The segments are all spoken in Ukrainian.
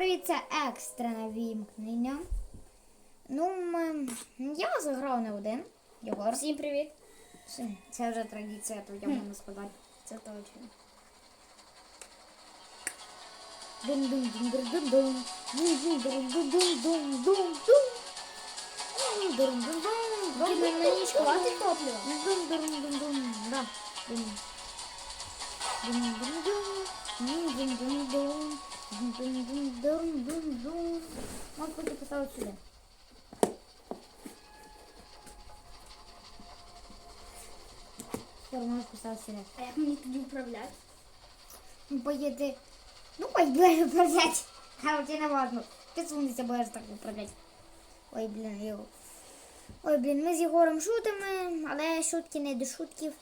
Це екстрене вімкнення. Ну, я заграв не один. Єгор, всім привіт. Це вже традиція, то я можу спадати. Це точно. Мені шкувати топливо. Дум-дум-дум-дум. Дум-дум-дум-дум-дум. Может быть, я поставлю сюда. Все, можешь поставить сюда. А як мені тоді управлять Ну, поїди. Ну, поїди управлять. А у тебя на важно. Ти сумниця будеш так управлять Ой, блін, його. Ой, блін, ми з Єгором шутимо, але шутки не до шутків.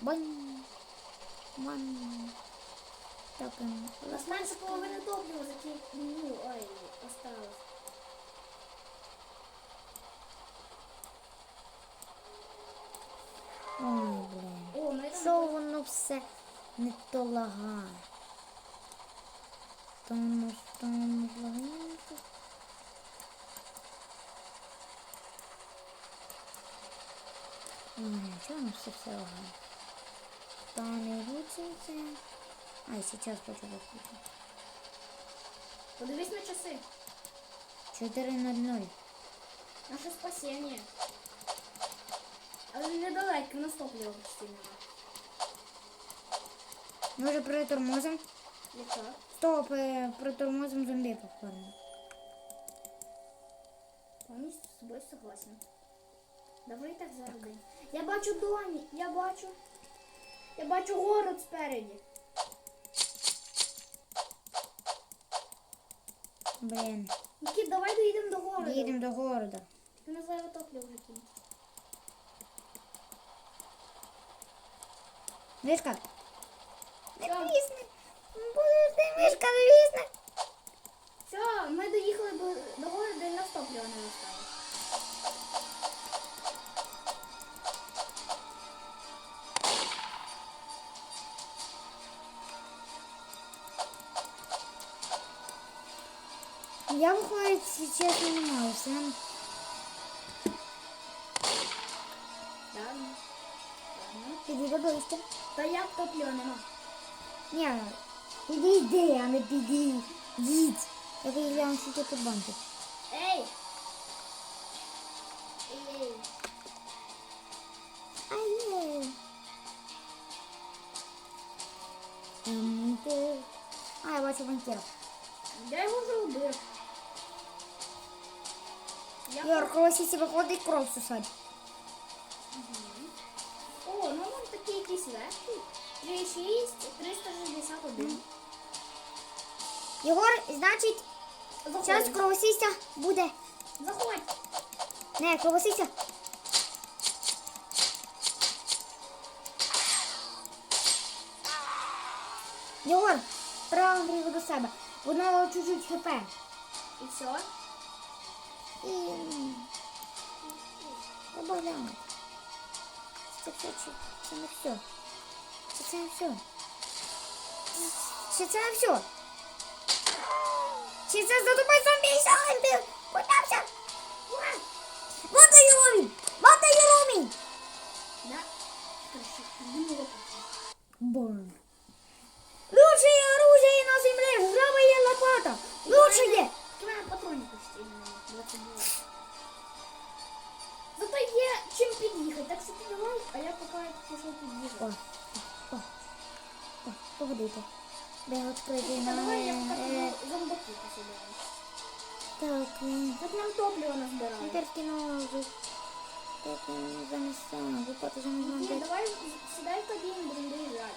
Бань. Бань. Ем, У нас менше половини топлива закін... Ну, ой, осталось. Ой, блін. О, ми там... Що воно все не то лагає? Тому що воно лагенько. Ой, воно все все лагає? Та не ручиться. Ай, сейчас хочу выключить. Подивись на часи. 4.00. Наше спасіння. Але недалеко, у нас топливо почти немає. Ми вже притормозимо. Яка? Стоп, е, притормозимо зомбі повторно. Повністю з тобою согласен. Давай так заробимо. Я бачу домі, я бачу. Я бачу город спереді. Блін. Нікіт, давай доїдемо до городу. Їдемо до города. Ти на зайве топливо вже кинь. Мишка. Не Що? мишка, не вісне. Все, ми доїхали до, до городу і нас топливо не достало. Я выходит сейчас занимаюсь. Да. Ну, иди быстро. Та я втопленема. Не, ну, иди, иди, а не піди. Їдь. Я виявляю, що ти банки. Колосіці виходить кров сусать. О, ну він такий якийсь легкий. 3,6, 361. Єгор, значить, зараз Заходь. кровосіся буде. Заходь. Не, кровосіся. Єгор, його до себе. Воно чуть-чуть хп. І все. І... Добавляємо. Це все, чи це не все. Чи це не все. Чи це не все. Чи це за тобою зомбі сам Кудався. Вот і ломі. Вот і ломі. Да. Бурн. Лучшее оружие на земле. Жаба и лопата. Лучшее. погодити. Бегочка зімає. Е, е. Зомбаки посиділи. Так, Тут нам топливо назбирали. тепер кіно вже. Так, замість цього випадку вже можна Ні, давай сідай в кабіну, будемо доїжджати.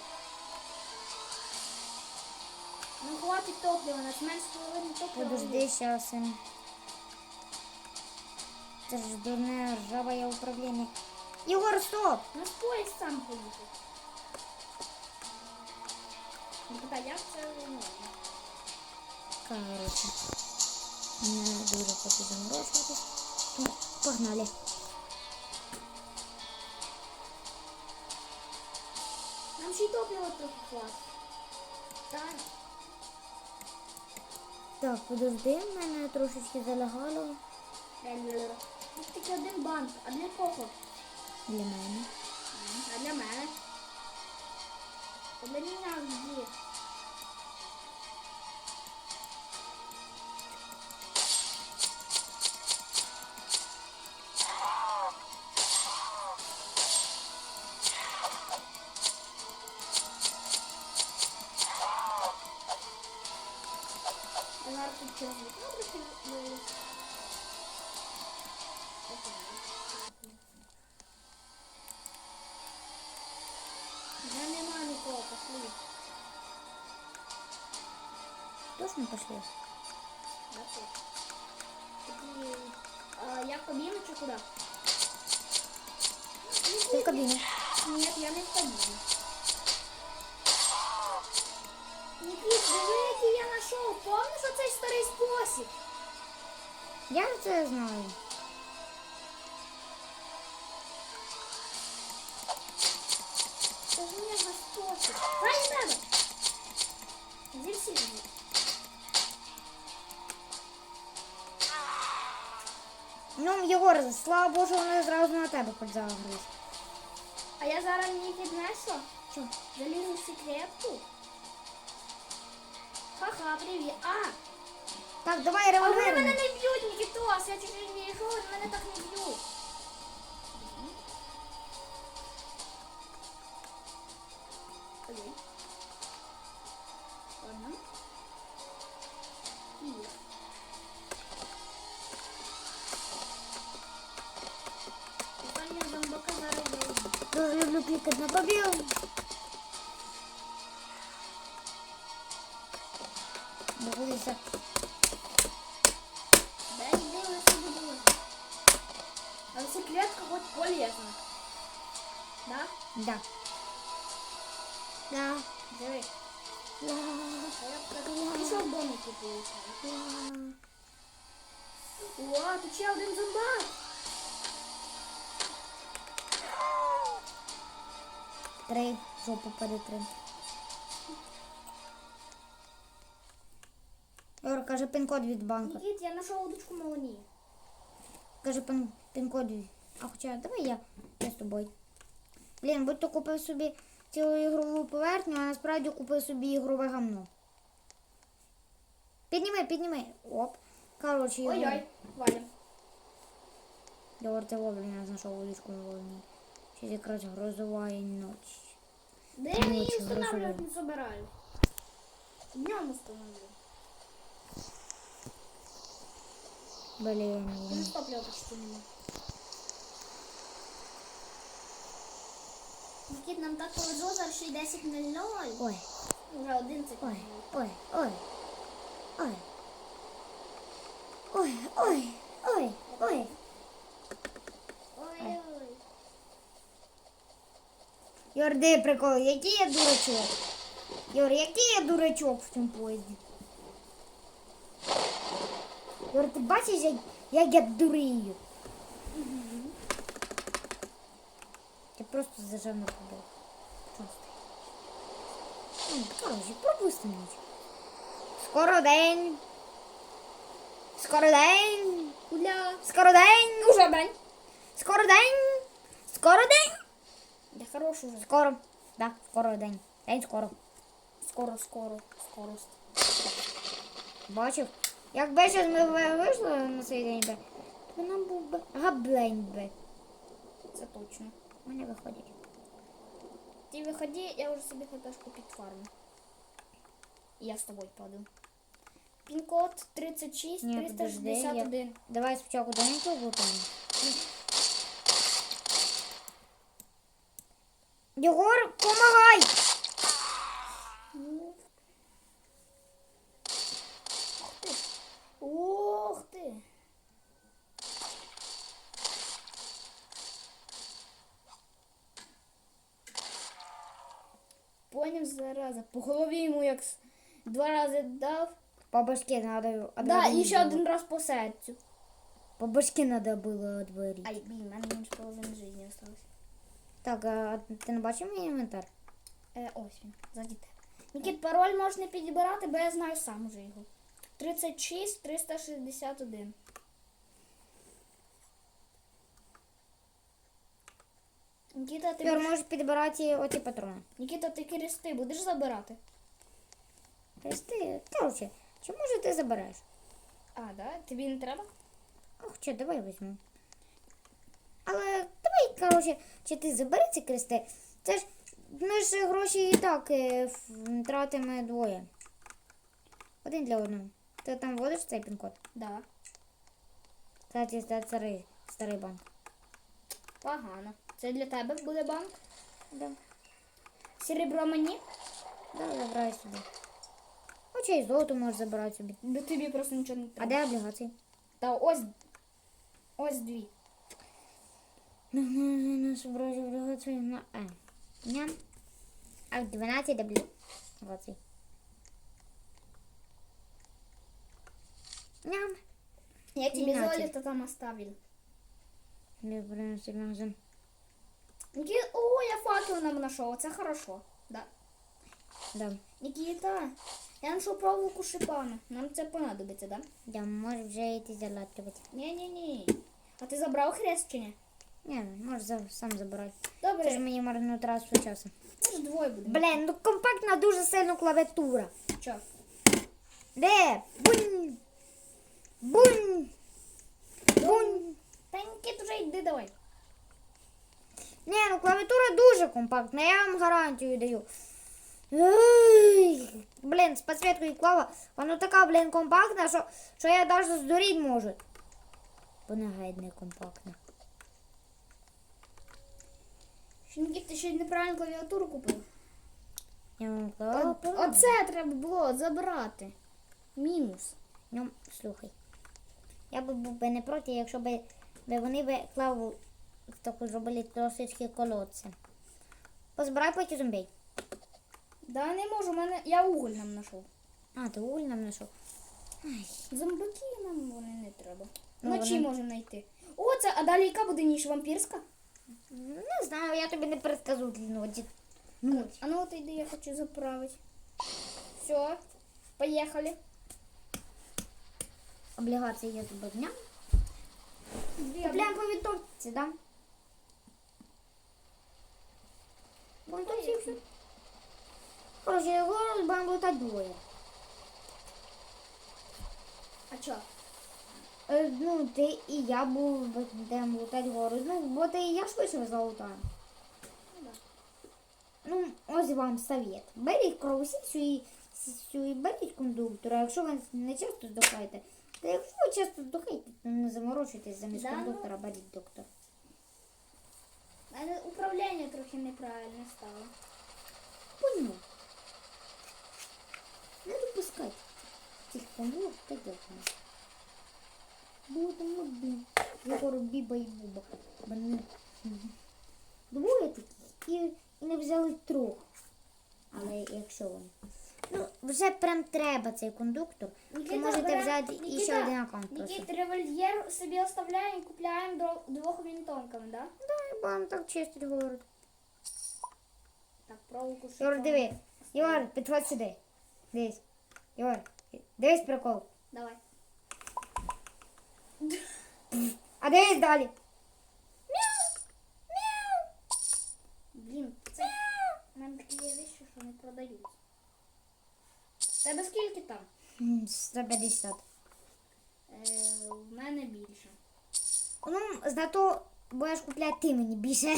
Нам ну, хватить топлива, у нас менше половини топлива. Подожди, зараз. Це ж дурне ржаве управління. Єгор, стоп! Наш поїзд сам поїхав. Ну, та як це можна? Короче. Не дуже хочу заморочуватись. Ну, Погнали. Нам ще й топлива трохи хватить. Так. Так, подожди, в мене трошечки залягало Тут тільки один банк. А для кого? для мене. А для мене? Для мене где? Я тут. Я нікого, пошли. Точно пошли? Да. Тоді, а, я в кабіну чи куди? Ти в кабіні. Ні, я не в кабіну. Нікіт, диви, який я знайшов. Помниш оцей старий спосіб? Я це знаю. Не надо. Зі всі живуть. Ну, Єгор, слава Богу, вони зразу на тебе хоч загрузять. А я зараз не піднесу. Що? Залізу в секретку. Ха-ха, привіт. А, Так, давай а вони мене револьвер. не б'ють, Нікітос. Я чуть не мене так не б'ють. ali. О, тут ще один зомбак. Три. Жопу паде три. Єгор, каже пін-код від банку. Нікіт, я знайшов удочку молоні. Каже пін- пін-код від... А хоча, давай я. Я з тобою. Блін, будь то купив собі цілу ігрову поверхню, а насправді купив собі ігрове гамно. Підніми, підніми. Оп. Коротше, Єгор. Ой-ой, валим. Єгор, ти вовремя знайшов водичку на волні. Щось якраз грозова ніч. Да я Ночью устанавливать не собираю. Днем установлю. У Блін. нас топлива почти нема. Нікіт, нам так повезло, зараз ще й 10.00. Ой, Уже 11. ой, ой, ой. Ой. Ой, ой, ой, ой. Ой-ой. Юр, де прикол, який я дурачок? Юр, який я дурачок в цьому поїзді? Юр, ти бачиш, як, як я дурію? Ти просто зажав на побок. Просто. Ну, коротше, пропусти ніч. Скоро день. Скоро день. Куля. Скоро день. Уже день. Скоро день. Скоро день. Я хорош уже. Скоро. Да, скоро день. День скоро. Скоро, скоро, скоро. Бачив? Якби щось ми ви- вийшли на цей день би, то нам був би габлень би. Це точно. У мене виходять. Ти виходи, я уже собі хпшку підфармлю. Я з тобою падаю. Пін-код 36 Ні, подожди, 361. Давай спочатку доньку влутаємо. Єгор, помагай! Ну. Ух ти. Ух ти. Поняв зараза. По голові йому як с- два рази дав. По башке надо. Да, і ще один раз по серцю. По башке надо було відборити. Ай, блін, в мене менше половини життя осталось. Так, а ти не бачив мій інвентар? Е, ось він. Нікіт, пароль можеш не бо я знаю сам уже його. 36, 361. Нікіта, ти, Ігор, будеш- можеш підбирати оті патрони. Нікіта, ти крести будеш забирати? Ти, коротше, чи може ти забереш? А, да? Тобі не треба? Ох, що, давай візьму. Але давай, коротше, чи ти забери ці крести? Це ж ми ж гроші і так е, тратимо двоє. Один для одного. Ти там вводиш цей пін-код? Да. Кстати, це старий, старий банк. Погано. Це для тебе буде банк. Да, Серебро мені? да, забирай собі. Хоча і золото можеш забирати собі. Бо тобі просто нічого не А треба. де облігації? Та ось. Ось дві. Ну, ну, собрати облігації на Е. Ням. А в 12 облігацій. Ням. Я тебе 12. золото там оставил. Не принеси магазин. Ники... О, я факел нам нашел. Це хорошо. Да. Да. Никита, я знайшов проволоку шипану. Нам це понадобиться, да? Я можу вже йти залатувати. Ні-ні-ні. А ти забрав хрест чи ні? Ні, можеш за, сам забирати. Це ж Добре, мені марну трасу часу. ми ж двоє будемо. Блін, ну компактна дуже сильно клавіатура. Чо? Де? Бунь! Бунь! Бунь! Та Нікіт, вже йди давай. Ні, ну клавіатура дуже компактна, я вам гарантію даю. Ой, блін, з підсвіткою клава, вона така, блін, компактна, що, що я навіть здуріть можу. Вона геть не компактна. Що, ти ще неправильно клавіатуру купив. Я О-. Оце треба було забрати. Мінус. Ну, слухай. Я би був би не проти, якщо би, вони би клаву таку зробили трошечки колодця. Позбирай потім зомбей. Да, не можу, мене... я уголь нам знайшов. А, ти уголь нам знайшов. Ай, Зомбаки нам вони не треба. Ну, Вночі вони- можемо знайти. О, це, а далі яка буде ніж вампірська? Не знаю, я тобі не перескажу ноді. Ну, А ну от йди, я хочу заправити. Все, поїхали. облігації я тобі дня. Купляємо по відторці, да? І все. Короче, його будемо лутати двоє. А чо? Е, ну, ти і я був будемо лутати гору. Ну, бо ти і я швидше залутаю. Ну, да. Ну, ось вам совет. Беріть кровосісю і, сісю і беріть кондуктора. Якщо ви не часто здохаєте, то якщо ви часто здохаєте, то не заморочуйтесь замість Да, ну. кондуктора, беріть доктор. У мене управління трохи неправильне стало. Понял. Не допускать цих помилок та дякую. Будемо один. Єгор Біба і Буба. Вони двоє таких і, і не взяли трьох. Але якщо вони. Ну, вже прям треба цей кондуктор. Ви можете взяти і ще один аккаунт просто. Нікіт, револьвер собі оставляємо і купляємо до двох вінтонками, да? Да, будемо так чистить город. Так, проволоку Єгор, шипану. диви. Єгор, підходь сюди. Дивись. Єгор, дивись прикол. Давай. А дивись далі. Блін, це у мене такі речі, що не продають. Тебе скільки там? М, 150. Е, в мене більше. Ну, зато будеш купляти ти мені більше.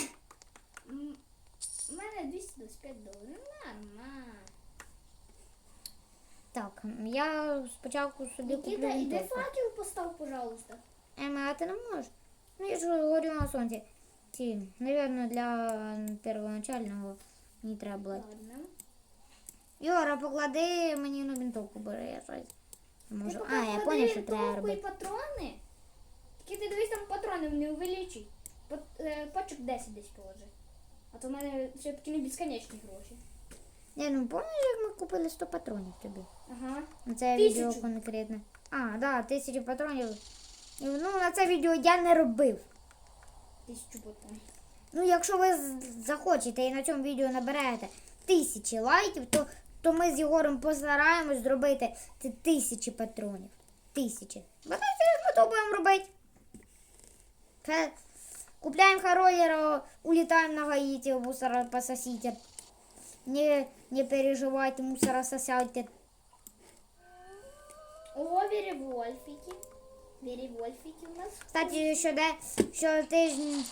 У мене 225 доларів. Нормально. Так, я спочатку собі куплю Нікіта, іди факел постав, пожалуйста. Ема, а ти не можеш? Ну, я ж говорю на сонці. Ті, наверное, для первоначального мені треба було. Ладно. Юра, поклади мені на вінтовку, бери, я щось. не Можу. поки А, я поняв, що треба і робити. патрони. Тільки ти дивись там патрони не увеличуй. Е, Пачок 10 десь положи. А то в мене все-таки не безконечні гроші. Ні, ну пам'ятаєш, як ми купили 100 патронів тобі? Ага. На це Тисячу. відео конкретно. А, да, тисячу патронів. І, Ну, на це відео я не робив. Тисячу патронів. Ну, якщо ви з- захочете і на цьому відео наберете тисячі лайків, то то ми з Єгором постараємось зробити це тисячі патронів. Тисячі. Ми це ми то будемо робити. Це Купляємо хоролера, улетаем на Гаити, мусора пососите. Не, не переживайте, мусора сосайте. О, вірівольфіки. Вірівольфіки у нас. Кстати, щоде, що тиждень,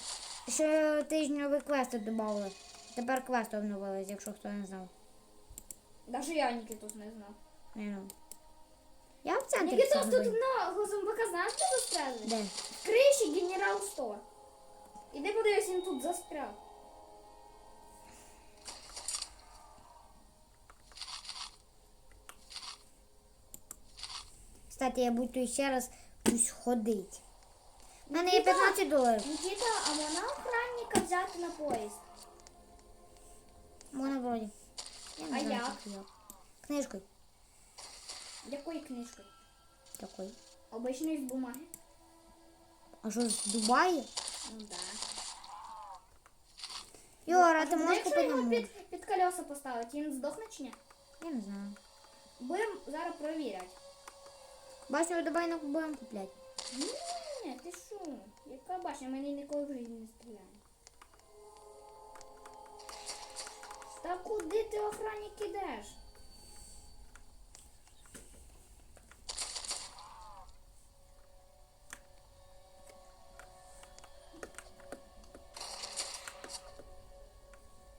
що тижневі квести додали. Тепер квести обновились, якщо хто не знав. Даже я Нікітос не знав. Не знаю. Я в центрі. Всіх тут на зомбака знаєш, де застрелили? Де? В криші генерал Стор. Іди подивись, він тут застряг. Кстати, я буду ще раз пусть ходить. У мене є 15 доларів. Нікіта, а вона охранника взяти на поїзд. Можна вроді. Я не А знаю, як? як. Книжкою Якою книжкою? такою. Обичною з бумаги. А що з Дубаї? Ну да. Юра, ти можеш якщо купити його під, під колеса поставити, він здохне чи ні? Я не знаю. Будемо зараз перевіряти. Башню Дубаї не будемо купляти. Ні, ти що? Яка башня? Мені ніколи в житті не стріляє. Та куди ти охранник ідеш?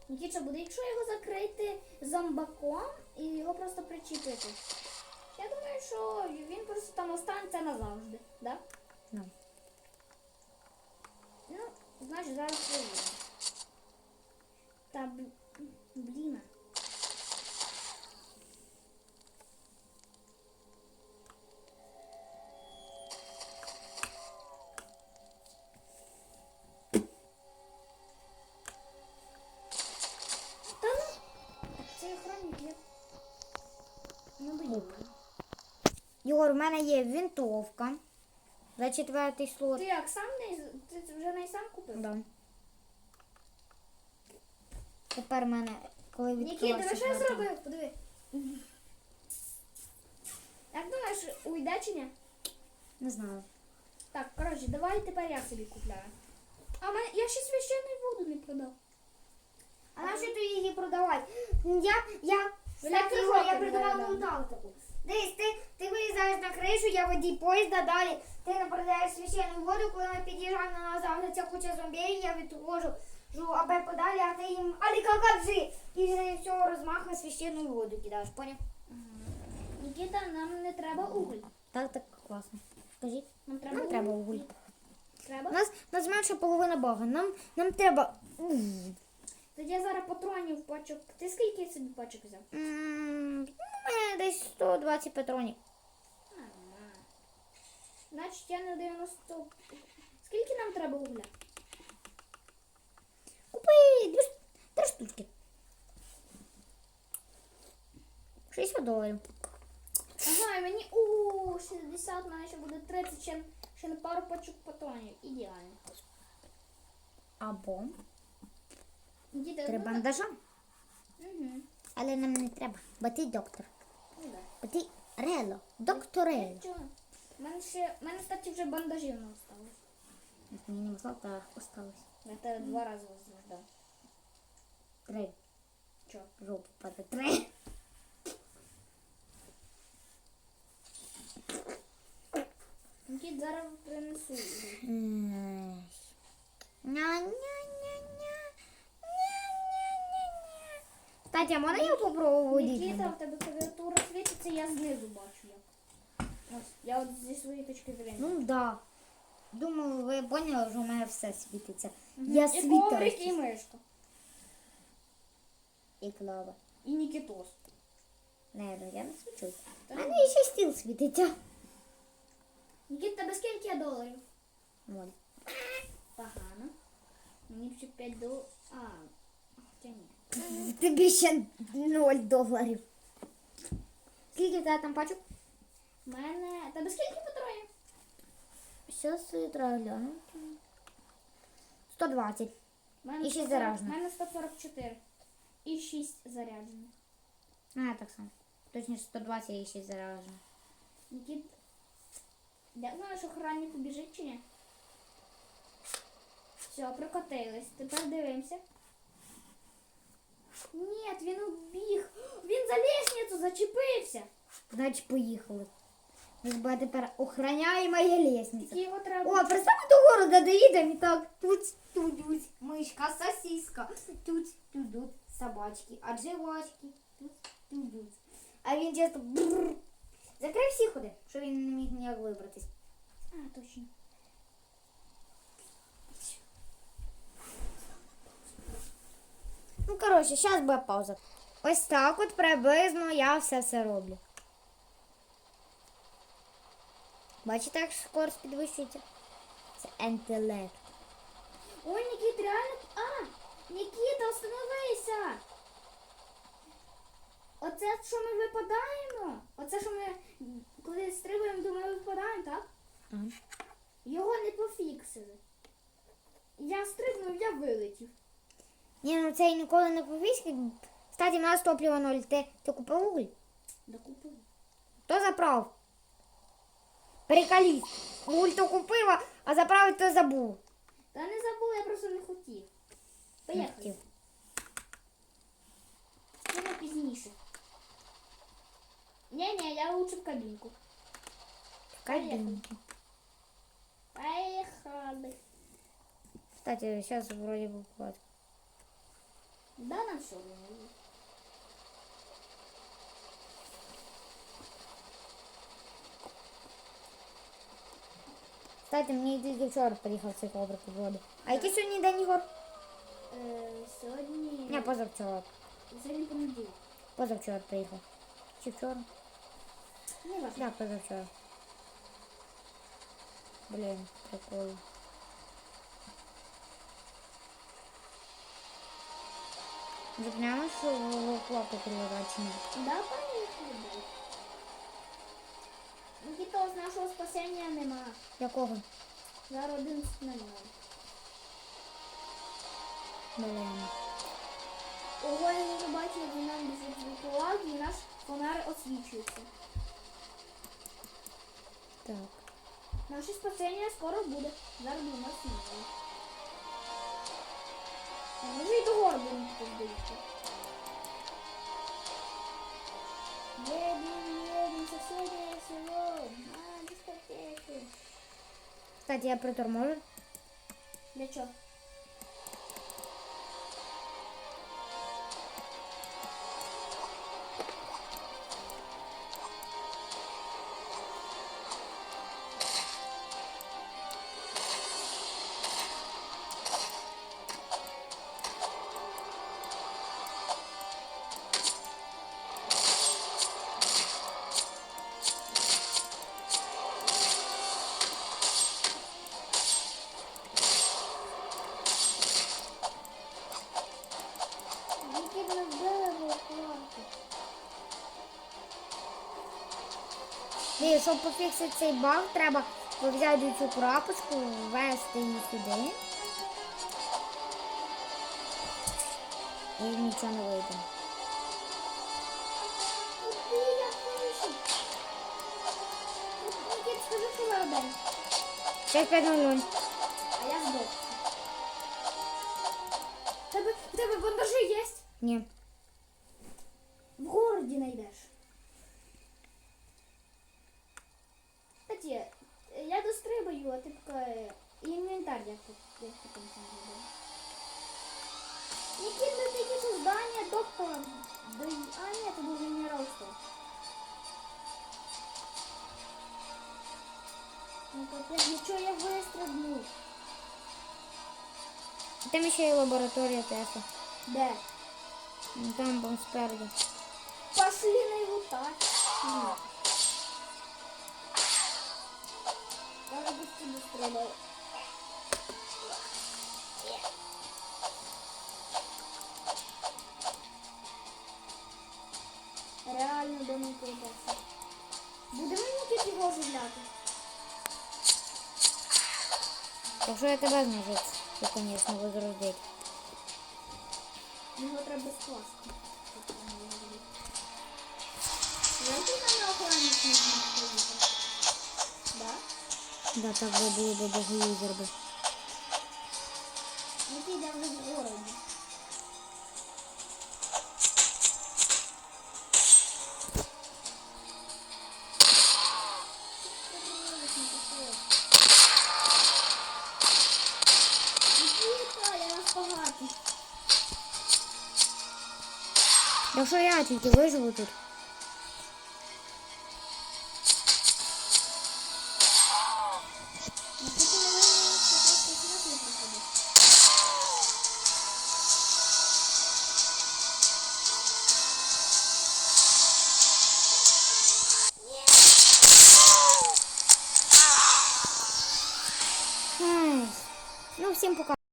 Нікіча буде, якщо його закрити зомбаком і його просто причепити. Я думаю, що він просто там останеться назавжди, да? Ну. Ну, значить, зараз. Та бл- блін. Єгор, у мене є винтовка. За четвертий слот. Ти як сам не ти вже не сам купив? Да. Тепер в мене, коли відкривався ви що зробив? Подиви. Як думаєш, уйде чи ні? Не знаю. Так, коротше, давай тепер я собі купляю. А мене, я ще священну воду не продав. А на що ти її продавай? Я, я, я була, да. луталку таку. Дивись, ти, ти виїжджаєш на кришу, я водій поїзда, далі ти не продаєш священну воду, коли ми під'їжджаємо на нас загнеться куча зомбій, я відходжу жу аби подалі, а ти їм алі какаджи. І з цього розмаху священну воду кидаєш, поняв? Нікіта, нам не треба уголь. Так, так, класно. Скажіть, Нам треба нам треба уголь. У Треба? нас, у нас менше половина бага, нам, нам треба... М, Тоді я зараз патронів пачок. Ти скільки собі пачок взяв? ну, у мене десь 120 патронів. Значить, я на 90. Скільки нам треба угля? Купи три штучки. 60 доларів. Ага, і мені у 60, в мене ще буде 30, ще, ще на пару пачок патронів. Ідеально. Або Діти, три бандажа. Угу. Але нам не треба, бо ти доктор. Ну, да. Бо ти рело, доктор рело. Чого? У мене ще, в мене, кстати, вже бандажів не осталось. Мені не знав, та осталось. Я тебе два рази возбуждав. Три. Чого? Жопу падає. Три. Дід зараз принесу. М. А можна я попробую? Нікіта, в тебе клавіатура світиться, я знизу бачу як. Ось, я от зі своєї точки зрення. Ну да. Думаю, ви поняли, що у мене все світиться. Мгм. Я і коврик, і світаюсь. мишка. І клава. І Нікітос. Не, ну я не свічусь. У мене ще стіл світиться. Нікіт, тебе скільки є доларів? Моль. Погано. Мені б ще 5 доларів. А, хоча ні. Тобі ще 0 доларів. Скільки в тебе там пачок? У мене. Тебе скільки патронів? Зараз треба глянути. 120. У мене І шість 140 заряджених. У мене 144. І 6 заряджених. А, так само. Точніше 120 і 6 заражено. Нікіт. Я знаю, що охранник побіжить чи ні. Все, прокотились. Тепер дивимося. Ні, він убіг. Він за лестницю зачепився. Значить, поїхали. Буде тепер охраняємая лестниця. Тільки його треба. О, представь до города доїдемо і так тут тудуть, мишка, сосиска, тут тудуть собачки, а жвачки, тут тудуть. А він часто бррр. Закрив всі ходи, що він не міг ніяк вибратись. А, точно. Ну, коротше, зараз буде пауза. Ось так от приблизно я все все роблю. Бачите, як скорость підвищується? Це інтелект. Ой, Нікіт, реально. А! Нікіта, остановися! Оце, що ми випадаємо? Оце, що ми коли стрибаємо, то ми випадаємо, так? Ага. Його не пофіксили. Я стрибнув, я вилетів. Ні, ну це я ніколи не повіськи. Кстати, у нас топливо 0. Ти, ти купив уголь? Докупив. Хто заправ? Приколіст. Уголь то купив, а- заправити то забув. Та не забула, я просто не хотів. Поїхали. хотів. Пізніше. Ні-ні, я лучше в кабінку. Кабінки. Поїхали. Кстати, зараз вроде бы плат. Да, нам все равно. Кстати, мені тільки вчора приїхав цей коврик у воду. А який сьогодні день Ігор? Е, сьогодні... Ні, позавчора. Сьогодні понеділок. Позавчора приїхав. Чи вчора? Не важно. Да, позавчора. Блін, прикол. Зупиняємо, що хлопець прилетачний. Да, далі. Нікіта, з нашого спасення нема. Якого? Зараз 11 на Блін. Ого, я не бачу, як нам біжить звукував, і наш фонар освічується. Так. Наше спасення скоро буде. Зараз у нас немає. Може і до гор будемо подивитися. Едем, едем, соседнее село. На дискотеку. Кстати, я приторможу. Для чого? І щоб пофіксити цей баг, треба взяти цю крапочку, ввести її сюди. І нічого не вийде. Робили? 6500. А я здох. Тебе, тебе бандажі є? Ні. Ну капець, нічого я вистрибнув. Там ще є лабораторія Тесла. Де? Ну, Там вон спереду. Пошли на его так. Надо быстрее быстрее. Реально до придеться. Будемо Нікіт його оживляти? Якщо я тебе зможу, то, звісно, возродити. Його треба скласти. щоб там його робити. Знаєте, на охороні можна поїхати? Да? Да, так би було б багоюзер би. Ми підемо вже в городі. Якщо я тільки виживу тут.